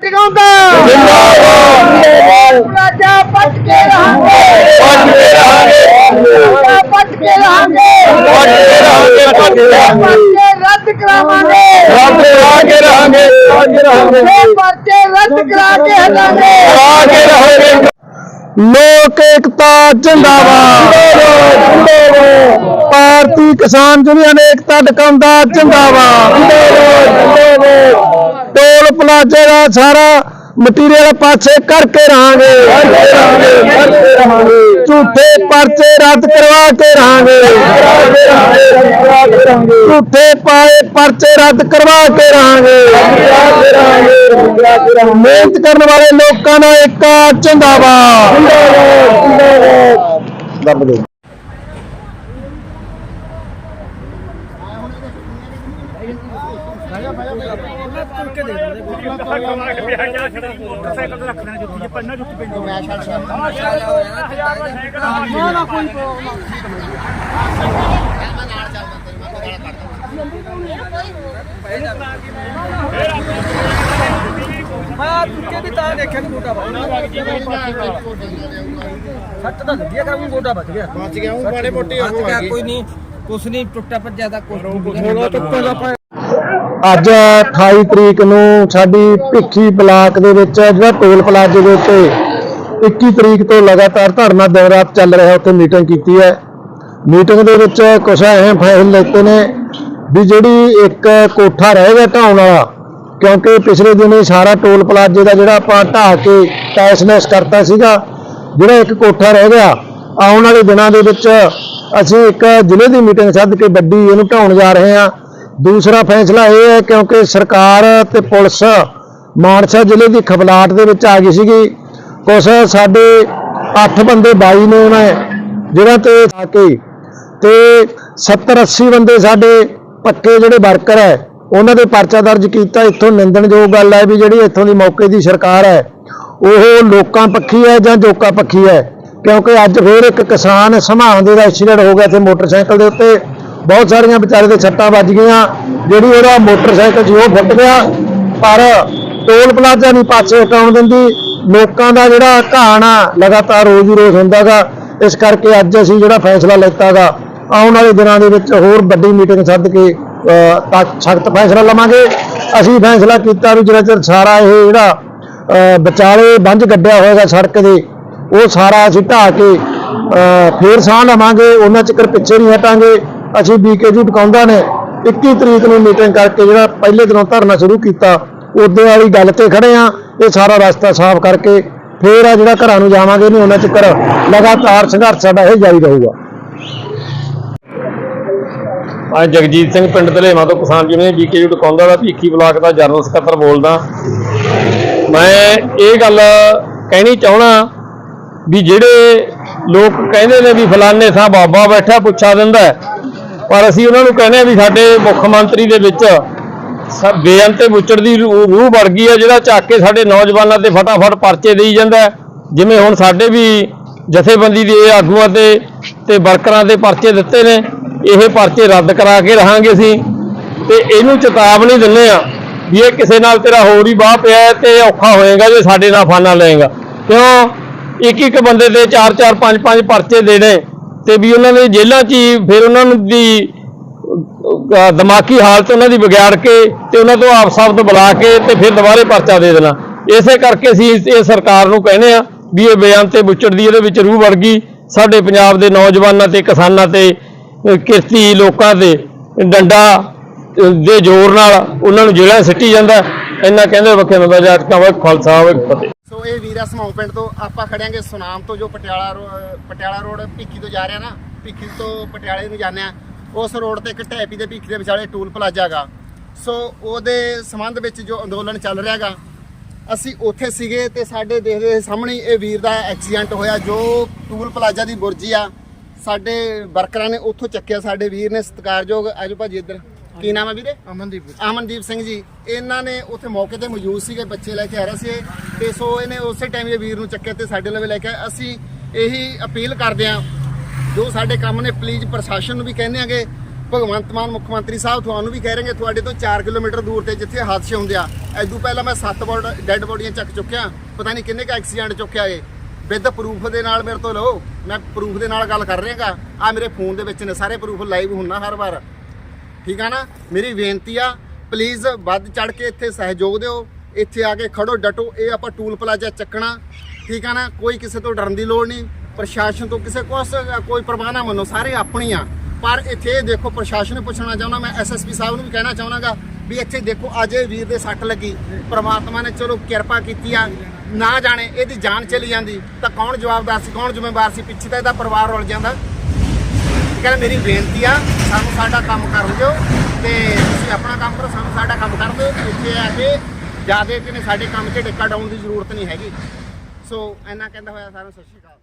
ਟਿਕਾਉਂਦਾ ਜਿੰਦਾਬਾਦ ਰਾਜਾ ਪੱਟ ਕੇ ਰਹਾਂਗੇ ਪੱਟ ਕੇ ਰਹਾਂਗੇ। ਰਾਜਾ ਪੱਟ ਕੇ ਰਹਾਂਗੇ ਪੱਟ ਕੇ ਰਹਾਂਗੇ, ਪੱਟ ਕੇ ਰਹਾਂਗੇ। ਰੱਦ ਕਰਾਵਾਂਗੇ ਰੱਬ ਲਾ ਕੇ ਰਹਾਂਗੇ ਲਾ ਰਹਾਂਗੇ ਇਹ ਪਰਚੇ ਰੱਦ ਕਰਾ ਕੇ ਹਟਾਂਗੇ ਲਾ ਕੇ ਰਹਾਂਗੇ ਲੋਕ ਏਕਤਾ ਜਿੰਦਾਬਾਦ ਭਾਰਤੀ ਕਿਸਾਨ ਯੂਨੀਅਨ ਏਕਤਾ ਟਿਕਾਉਂਦਾ ਜਿੰਦਾਬਾਦ ਟੋਲ ਪਲਾਜ਼ੇ ਦਾ ਸਾਰਾ ਮਟੀਰੀਅਲ ਪਾਸੇ ਕਰਕੇ ਰਹਾਂਗੇ ਝੂਠੇ ਪਰਚੇ ਰੱਦ ਕਰਵਾ ਕੇ ਰਹਾਂਗੇ ਝੂਠੇ ਪਾਏ ਪਰਚੇ ਰੱਦ ਕਰਵਾ ਕੇ ਰਹਾਂਗੇ ਮਿਹਨਤ ਕਰਨ ਵਾਲੇ ਲੋਕਾਂ ਦਾ ਇੱਕ ਜਿੰਦਾਬਾਦ ਦੱਬ ਦਿਓ ਮੈਂ ਤੁੱਕੇ ਵੀ ਤਾਂ ਦੇਖਿਆ ਕਿ ਗੋਟਾ ਬਚ ਸੱਟ ਤਾਂ ਲੱਗੀ ਆ ਕਿ ਬਚ ਗਿਆ ਬਚ ਗਿਆ ਉਹ ਬਾੜੇ ਮੋਟੀ ਹੋ ਗਈ ਕੋਈ ਨਹੀਂ। ਕੁਛ ਨਹੀਂ ਟੁੱਟਾ ਭੱਜਿਆ ਤਾਂ ਕੁਛ ਨਹੀਂ। ਅੱਜ 28 ਤਰੀਕ ਨੂੰ ਸਾਡੀ ਭਿੱਖੀ ਬਲਾਕ ਦੇ ਵਿੱਚ ਜਿਹੜਾ ਟੋਲ ਪਲਾਜ਼ੇ ਦੇ ਉੱਤੇ 21 ਤਰੀਕ ਤੋਂ ਲਗਾਤਾਰ ਧਰਨਾ ਦਿਨ ਰਾਤ ਚੱਲ ਰਿਹਾ ਉੱਥੇ ਮੀਟਿੰਗ ਕੀਤੀ ਹੈ। ਮੀਟਿੰਗ ਦੇ ਵਿੱਚ ਕੁਝ ਅਹਿਮ ਫੈਸਲੇ ਲਿੱਤੇ ਨੇ ਵੀ ਜਿਹੜੀ ਇੱਕ ਕੋਠਾ ਰਹਿ ਗਿਆ ਢਾਉਣ ਵਾਲਾ ਕਿਉਂਕਿ ਪਿਛਲੇ ਦਿਨੀ ਸਾਰਾ ਟੋਲ ਪਲਾਜ਼ੇ ਦਾ ਜਿਹੜਾ ਆਪਾਂ ਢਾਹ ਕੇ ਟੈਸਨੈਸ ਕਰਤਾ ਸੀਗਾ ਜਿਹੜਾ ਇੱਕ ਕੋਠਾ ਰਹਿ ਗਿਆ ਆਉਣ ਵਾਲੇ ਦਿਨਾਂ ਦੇ ਵਿੱਚ ਅਸੀਂ ਇੱਕ ਜ਼ਿਲ੍ਹੇ ਦੀ ਮੀਟਿੰਗ ਸੱਦ ਕੇ ਵੱਡੀ ਇਹਨੂੰ ਢਾਉਣ ਜਾ ਰਹੇ ਹਾਂ। ਦੂਸਰਾ ਫੈਸਲਾ ਇਹ ਹੈ ਕਿਉਂਕਿ ਸਰਕਾਰ ਤੇ ਪੁਲਿਸ ਮਾਨਸਾ ਜ਼ਿਲ੍ਹੇ ਦੀ ਖਬਲਾਟ ਦੇ ਵਿੱਚ ਆ ਗਈ ਸੀਗੀ। ਕੁਛ ਸਾਡੇ 8 ਬੰਦੇ ਬਾਈ ਨੇ ਉਹਨਾਂ ਜਿਹੜਾ ਤੇ ਆ ਕੇ ਤੇ 70 80 ਬੰਦੇ ਸਾਡੇ ਪੱਕੇ ਜਿਹੜੇ ਵਰਕਰ ਹੈ, ਉਹਨਾਂ ਦੇ ਪਰਚਾ ਦਰਜ ਕੀਤਾ। ਇੱਥੋਂ ਨਿੰਦਣਯੋਗ ਗੱਲ ਹੈ ਵੀ ਜਿਹੜੀ ਇੱਥੋਂ ਦੀ ਮੌਕੇ ਦੀ ਸਰਕਾਰ ਹੈ, ਉਹ ਲੋਕਾਂ ਪੱਖੀ ਹੈ ਜਾਂ ਜੋਕਾਂ ਪੱਖੀ ਹੈ। ਕਿਉਂਕਿ ਅੱਜ ਫੇਰ ਇੱਕ ਕਿਸਾਨ ਸਮਾਉਂਦੇ ਦਾ ਐਕਸੀਡੈਂਟ ਹੋ ਗਿਆ ਤੇ ਮੋਟਰਸਾਈਕਲ ਦੇ ਉੱਤੇ ਬਹੁਤ ਸਾਰੀਆਂ ਵਿਚਾਰੇ ਦੇ ਸੱਟਾਂ ਵੱਜ ਗਈਆਂ। ਜਿਹੜੀ ਉਹਦਾ ਮੋਟਰਸਾਈਕਲ ਸੀ, ਉਹ ਫੁੱਟ ਗਿਆ, ਪਰ ਟੋਲ ਪਲਾਜ਼ਾ ਨਹੀਂ ਪਾਸੇ ਹਟਾਉਣ ਦਿੰਦੀ। ਲੋਕਾਂ ਦਾ ਜਿਹੜਾ ਘਾਣ ਆ, ਲਗਾਤਾਰ ਰੋਜ਼ ਹੀ ਰੋਜ਼ ਹੁੰਦਾਗਾ। ਇਸ ਕਰਕੇ ਅੱਜ ਅਸੀਂ ਜਿਹੜਾ ਫੈਸਲਾ ਲਿੱਤਾਗਾ, ਆਉਣ ਵਾਲੇ ਦਿਨਾਂ ਦੇ ਵਿੱਚ ਹੋਰ ਵੱਡੀ ਮੀਟਿੰਗ ਸੱਦ ਕੇ ਸਖਤ ਫੈਸਲਾ ਲਵਾਂਗੇ। ਅਸੀਂ ਫੈਸਲਾ ਕੀਤਾ ਵੀ ਜਿਹੜਾ ਚਿਰ ਸਾਰਾ ਇਹ ਜਿਹੜਾ ਵਿਚਾਲੇ ਬੰਝ ਗੱਡਿਆ ਹੋਏਗਾ ਸੜਕ ਦੇ ਉਹ ਸਾਰਾ ਅਸੀਂ ਢਾਹ ਕੇ ਅਹ, ਫੇਰ ਸਾਹ ਲਵਾਂਗੇ ਉਹਨਾਂ ਚਿਕਰ ਪਿੱਛੇ ਨਹੀਂ ਹਟਾਂਗੇ। ਅਸੀਂ ਬੀਕੇਜੂ ਟਿਕਾਉਂਦਾ ਨੇ। 21 ਤਰੀਕ ਨੂੰ ਮੀਟਿੰਗ ਕਰਕੇ ਜਿਹੜਾ ਪਹਿਲੇ ਦਿਨੋਂ ਧਰਨਾ ਸ਼ੁਰੂ ਕੀਤਾ ਉਹਦੇ ਵਾਲੀ ਗੱਲ ਤੇ ਖੜੇ ਆ ਇਹ ਸਾਰਾ ਰਸਤਾ ਸਾਫ਼ ਕਰਕੇ ਫੇਰ ਆ ਜਿਹੜਾ ਘਰਾਂ ਨੂੰ ਜਾਵਾਂਗੇ ਨਹੀਂ ਉਹਨਾਂ ਚਿਕਰ ਲਗਾਤਾਰ ਸੰਘਰਸ਼ ਸਾਡਾ ਇਹ ਜਾਰੀ ਰਹੂਗਾ। ਮੈਂ ਜਗਜੀਤ ਸਿੰਘ ਪਿੰਡ ਧਲੇਵਾਂ ਤੋਂ ਕਿਸਾਨ ਯੂਨੀਅਨ ਜੀਕੇ ਯੂ ਟਕਾਉਂਦਾ ਦਾ ਭੀਖੀ ਬਲਾਕ ਦਾ ਜਨਰਲ ਸਕੱਤਰ ਬੋਲਦਾ। ਮੈਂ ਇਹ ਗੱਲ ਕਹਿਣੀ ਚਾਹਣਾ ਵੀ ਜਿਹੜੇ ਲੋਕ ਕਹਿੰਦੇ ਨੇ ਵੀ ਫਲਾਣੇ ਥਾਂ ਬਾਬਾ ਬੈਠਾ ਪੁੱਛਾ ਦਿੰਦਾ ਪਰ ਅਸੀਂ ਉਹਨਾਂ ਨੂੰ ਕਹਿੰਦੇ ਆ ਵੀ ਸਾਡੇ ਮੁੱਖ ਮੰਤਰੀ ਦੇ ਵਿੱਚ ਸ- ਬੇਅੰਤ ਬੁੱਚੜ ਦੀ ਰੂਹ ਰੂਹ ਵੜ ਗਈ ਹੈ ਜਿਹੜਾ ਚੱਕ ਕੇ ਸਾਡੇ ਨੌਜਵਾਨਾਂ ਤੇ ਫਟਾਫਟ ਪਰਚੇ ਦੇਈ ਜਾਂਦਾ ਜਿਵੇਂ ਹੁਣ ਸਾਡੇ ਵੀ ਜਥੇਬੰਦੀ ਦੇ ਆਗੂਆਂ ਤੇ ਤੇ ਵਰਕਰਾਂ ਤੇ ਪਰਚੇ ਦਿੱਤੇ ਨੇ, ਇਹ ਪਰਚੇ ਰੱਦ ਕਰਾ ਕੇ ਰਹਾਂਗੇ ਅਸੀਂ। ਤੇ ਇਹਨੂੰ ਚੇਤਾਵਨੀ ਦਿੰਨੇ ਆ ਵੀ ਇਹ ਕਿਸੇ ਨਾਲ ਤੇਰਾ ਹੋਰ ਹੀ ਬਾਹ ਪਿਆ ਹੈ ਤੇ ਔਖਾ ਹੋਏਗਾ ਜੇ ਸਾਡੇ ਨਾਲ ਫਾਨਾ ਲਏਗਾ। ਕਿਉਂ? ਇੱਕ ਇੱਕ ਬੰਦੇ ਤੇ ਚਾਰ ਚਾਰ, ਪੰਜ ਪੰਜ ਪਰਚੇ ਦੇਣੇ ਤੇ ਵੀ ਉਹਨਾਂ ਨੇ ਜੇਲ੍ਹਾਂ 'ਚ ਹੀ ਫਿਰ ਉਹਨਾਂ ਨੂੰ ਦੀ ਦਿਮਾਗੀ ਹਾਲਤ ਉਹਨਾਂ ਦੀ ਵਿਗਾੜ ਕੇ ਤੇ ਉਹਨਾਂ ਤੋਂ ਆਪ ਸ਼ਬਦ ਬੁਲਾ ਕੇ ਤੇ ਫਿਰ ਦੁਬਾਰੇ ਪਰਚਾ ਦੇ ਦੇਣਾ। ਇਸੇ ਕਰਕੇ ਅਸੀਂ ਇਹ ਸਰਕਾਰ ਨੂੰ ਕਹਿੰਦੇ ਆ ਵੀ ਇਹ ਬਿਆਨ ਤੇ ਬੁੱਚੜ ਦੀ ਇਹਦੇ ਵਿੱਚ ਰੂਹ ਵੜ ਗਈ। ਸਾਡੇ ਪੰਜਾਬ ਦੇ ਨੌਜਵਾਨਾਂ ਤੇ, ਕਿਸਾਨਾਂ ਤੇ ਕਿਰਤੀ ਲੋਕਾਂ ਤੇ ਡੰਡਾ ਦੇ ਜ਼ੋਰ ਨਾਲ ਉਹਨਾਂ ਨੂੰ ਜੇਲ੍ਹਾਂ 'ਚ ਸਿੱਟੀ ਜਾਂਦਾ। ਇੰਨਾ ਕਹਿੰਦੇ ਵਖੇ ਨੰਦਾ ਜਾਟ ਕਾ ਵਕ ਖਾਲਸਾ ਵਕ ਫਤਿਹ। ਸੋ ਇਹ ਵੀਰਾ ਸਮਾਉ ਪਿੰਡ ਤੋਂ, ਆਪਾਂ ਖੜਿਆਂਗੇ ਸੁਨਾਮ ਤੋਂ, ਜੋ ਪਟਿਆਲਾ ਰੋ- ਪਟਿਆਲਾ ਰੋਡ ਭਿੱਖੀ ਤੋਂ ਜਾ ਰਿਹਾ ਨਾ, ਭਿੱਖੀ ਤੋਂ ਪਟਿਆਲੇ ਨੂੰ ਜਾਂਦੇ ਆ। ਉਸ ਰੋਡ ਤੇ ਇੱਕ ਢੈਪੀ ਦੇ ਭਿੱਖੀ ਦੇ ਵਿਚਾਲੇ ਟੂਲ ਪਲਾਜ਼ਾ ਹੈਗਾ। ਸੋ ਉਹਦੇ ਸੰਬੰਧ ਵਿੱਚ ਜੋ ਅੰਦੋਲਨ ਚੱਲ ਰਿਹਾ ਹੈਗਾ, ਅਸੀਂ ਉੱਥੇ ਸੀਗੇ ਤੇ ਸਾਡੇ ਦੇਖਦੇ ਸਾਹਮਣੇ ਇਹ ਵੀਰ ਦਾ ਐਕਸੀਡੈਂਟ ਹੋਇਆ, ਜੋ ਟੂਲ ਪਲਾਜ਼ਾ ਦੀ ਬੁਰਜੀ ਆ, ਸਾਡੇ ਵਰਕਰਾਂ ਨੇ ਉੱਥੋਂ ਚੱਕਿਆ, ਸਾਡੇ ਵੀਰ ਨੇ ਸਤਿਕਾਰਯੋਗ, ਆਜੋ ਭਾਜੀ ਇੱਧਰ। ਕੀ ਨਾਮ ਹੈ ਵੀਰੇ? ਅਮਨਦੀਪ ਅਮਨਦੀਪ ਸਿੰਘ ਜੀ ਇਹਨਾਂ ਨੇ ਉੱਥੇ ਮੌਕੇ ਤੇ ਮੌਜੂਦ ਸੀਗੇ ਬੱਚੇ ਲੈ ਕੇ ਆ ਰਹੇ ਸੀ ਤੇ ਸੋ ਇਹਨੇ ਉਸੇ ਟਾਈਮ ਇਹ ਵੀਰ ਨੂੰ ਚੱਕਿਆ ਤੇ ਸਾਡੇ ਲਵੇ ਲੈ ਕੇ ਆਏ। ਅਸੀਂ ਇਹੀ ਅਪੀਲ ਕਰਦੇ ਹਾਂ ਜੋ ਸਾਡੇ ਕੰਮ ਨੇ ਪਲੀਜ਼ ਪ੍ਰਸ਼ਾਸਨ ਨੂੰ ਵੀ ਕਹਿੰਦੇ ਆਂਗੇ ਭਗਵੰਤ ਮਾਨ ਮੁੱਖ ਮੰਤਰੀ ਸਾਹਿਬ ਤੁਹਾਨੂੰ ਵੀ ਕਹਿ ਰਹੇ ਨੇ ਤੁਹਾਡੇ ਤੋਂ 4 ਕਿਲੋਮੀਟਰ ਦੂਰ ਤੇ ਜਿੱਥੇ ਹਾਦਸੇ ਹੁੰਦੇ ਆ ਐਦੂ ਪਹਿਲਾਂ ਮੈਂ 7 ਬੋਡ ਡੈੱਡ ਬੋਡੀਆਂ ਚੱਕ ਚੁੱਕਿਆ ਪਤਾ ਨਹੀਂ ਕਿੰਨੇ ਕ ਐਕਸੀਡੈਂਟ ਚੁੱਕਿਆ ਏ ਵਿਦ ਪ੍ਰੂਫ ਦੇ ਨਾਲ ਮੇਰੇ ਤੋਂ ਲਓ ਮੈਂ ਪ੍ਰੂਫ ਦੇ ਨਾਲ ਗੱਲ ਕਰ ਰਿਹਾਗਾ। ਆ ਮੇਰੇ ਫੋਨ ਦੇ ਵਿੱਚ ਨੇ ਸਾਰੇ ਪ੍ਰੂਫ ਲਾਈਵ ਹੁੰਨਾ ਹਰ ਵਾਰ। ਠੀਕ ਆ ਨਾ? ਮੇਰੀ ਬੇਨਤੀ ਆ ਪਲੀਜ਼ ਵੱਧ ਚੜ ਕੇ ਇੱਥੇ ਸਹਿਯੋਗ ਦਿਓ। ਇੱਥੇ ਆ ਕੇ ਖੜੋ, ਡਟੋ, ਇਹ ਆਪਾਂ ਟੂਲ ਪਲਾਜ਼ਾ ਚੱਕਣਾ। ਠੀਕ ਆ ਨਾ? ਕੋਈ ਕਿਸੇ ਤੋਂ ਡਰਨ ਦੀ ਲੋੜ ਨਹੀਂ। ਪ੍ਰਸ਼ਾਸਨ ਤੋਂ ਕਿਸੇ ਕੋਸ, ਕੋਈ ਪਰਵਾਹ ਨਾ ਮੰਨੋ, ਸਾਰੇ ਆਪਣੀ ਆ। ਪਰ ਇੱਥੇ ਇਹ ਦੇਖੋ, ਪ੍ਰਸ਼ਾਸਨ ਨੂੰ ਪੁੱਛਣਾ ਚਾਹੁੰਦਾ, ਮੈਂ ਐਸਐਸਪੀ ਸਾਹਿਬ ਨੂੰ ਵੀ ਕਹਿਣਾ ਚਾਹੁੰਦਾਗਾ ਵੀ ਇੱਥੇ ਦੇਖੋ, ਅੱਜ ਇਹ ਵੀਰ ਦੇ ਸੱਟ ਲੱਗੀ। ਪ੍ਰਮਾਤਮਾ ਨੇ ਚਲੋ ਕਿਰਪਾ ਕੀਤੀ ਆ, ਨਾ ਜਾਣੇ, ਇਹਦੀ ਜਾਨ ਚਲੀ ਜਾਂਦੀ। ਤਾਂ ਕੌਣ ਜਵਾਬਦਾਰ ਸੀ, ਕੌਣ ਜ਼ਿੰਮੇਵਾਰ ਸੀ? ਪਿੱਛੇ ਤਾਂ ਇਹਦਾ ਪਰਿਵਾਰ ਰੁਲ ਜਾਂਦਾ। ਕਹਿੰਦਾ ਮੇਰੀ ਬੇਨਤੀ ਆ, ਸਾਨੂੰ ਸਾਡਾ ਕੰਮ ਕਰਨ ਦਿਓ ਤੇ ਤੁਸੀਂ ਆਪਣਾ ਕੰਮ ਕਰੋ, ਸਾਨੂੰ ਸਾਡਾ ਕੰਮ ਕਰਨ ਦਿਓ ਇੱਥੇ ਆ ਕੇ ਜਿਆਦੇ ਕਿ ਸਾਡੇ ਕੰਮ 'ਚ ਡਿੱਕਾ ਡਾਉਣ ਦੀ ਜ਼ਰੂਰਤ ਨਹੀਂ ਹੈਗੀ। ਸੋ ਇੰਨਾ ਕਹਿੰਦਾ ਹੋਇਆ ਸਾਰਿਆਂ ਨੂੰ ਸਤਿ ਸ਼੍ਰੀ ਅਕਾਲ।